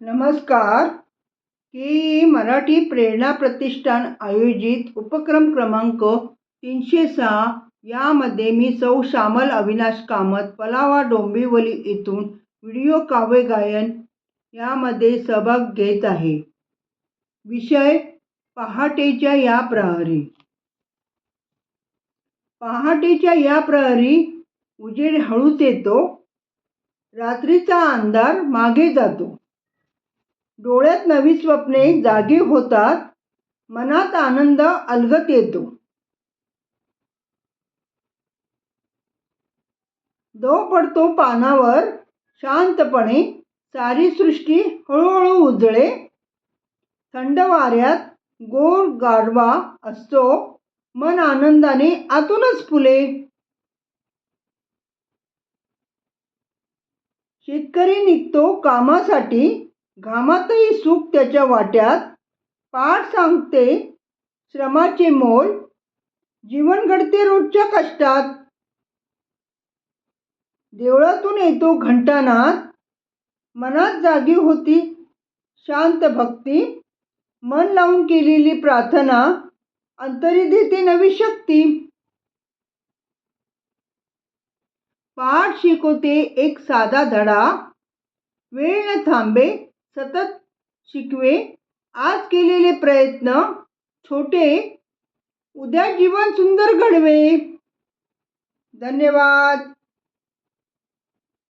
नमस्कार. की मराठी प्रेरणा प्रतिष्ठान आयोजित उपक्रम क्रमांक तीनशे सहा यामध्ये मी सौ श्यामल अविनाश कामत पलावा डोंबिवली येथून व्हिडिओ काव्य गायन यामध्ये सहभाग घेत आहे. विषय पहाटेच्या या प्रहरी. पहाटेच्या या प्रहरी उजेड हळूच येतो. रात्रीचा अंधार मागे जातो. डोळ्यात नवी स्वप्ने जागी होतात मनात आनंद अलगत येतो. दव पडतो पानावर शांतपणे सारी सृष्टी हळूहळू उजळे. थंड वाऱ्यात गोड गारवा असतो मन आनंदाने आतूनच फुले. शेतकरी निघतो कामासाठी घामातही सुख त्याच्या वाट्यात. पार सांगते श्रमाचे मोल जीवन घडते रोजच्या कष्टात. देवळातून येतो घंटानाद मनात जागी होती शांत भक्ती. मन लावून केलेली प्रार्थना अंतरी देते नवी शक्ती. पाठ शिकवते एक साधा धडा. वेळ न थांबे सतत शिकवे. आज केलेले प्रयत्न छोटे. उद्या जीवन सुंदर घडवे. धन्यवाद.